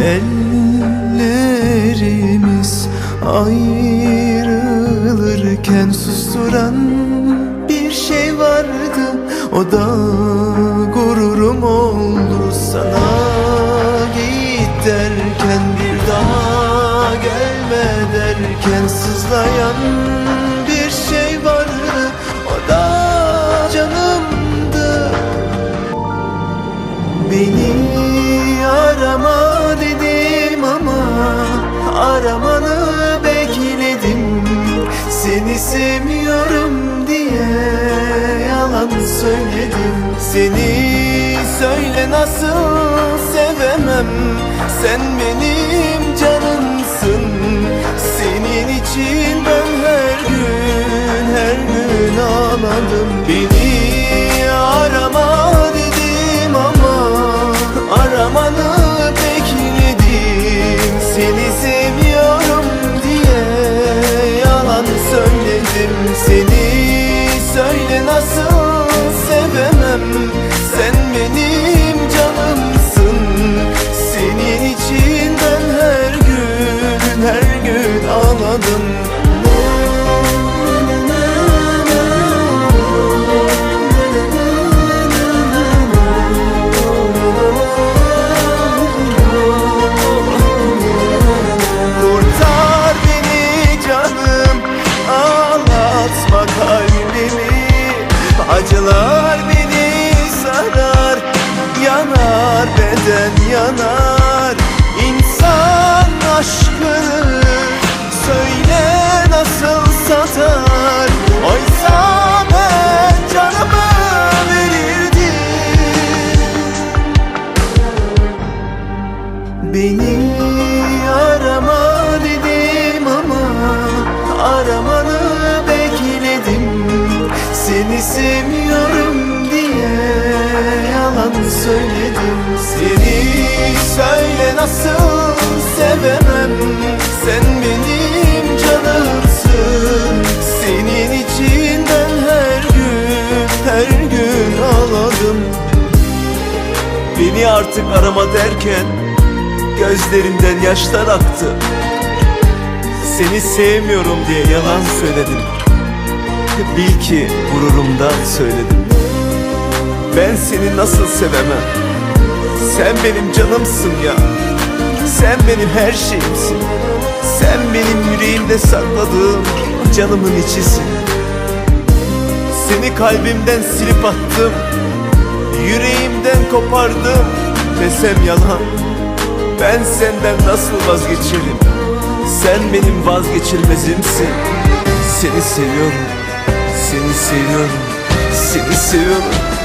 Ellerimiz ayrılırken susturan bir şey vardı. O da gururum oldu. Sana git derken Bir daha gelme derken sızlayan sevmiyorum diye yalan söyledim. Seni söyle nasıl sevemem. Sen benim canımsın. Senin için ben her gün her gün ağladım. Beni arama dedim ama aramanı bekledim. Seni seviyorum Sen benim canımsın. Senin için her gün her gün ağladım. Kurtar beni canım. Ağlatma kalbimi. Acılar nasıl sevemem? Sen benim canımsın. Senin için ben her gün her gün ağladım. Beni artık arama derken Gözlerimden yaşlar aktı. Seni sevmiyorum diye yalan söyledim. Bil ki gururumdan söyledim. Ben seni nasıl sevemem? Sen benim canımsın ya Sen benim her şeyimsin. Sen benim yüreğimde sakladığım canımın içisin. Seni kalbimden silip attım. Yüreğimden kopardım. Desem yalan. Ben senden nasıl vazgeçerim? Sen benim vazgeçilmezimsin. Seni seviyorum. Seni seviyorum. Seni seviyorum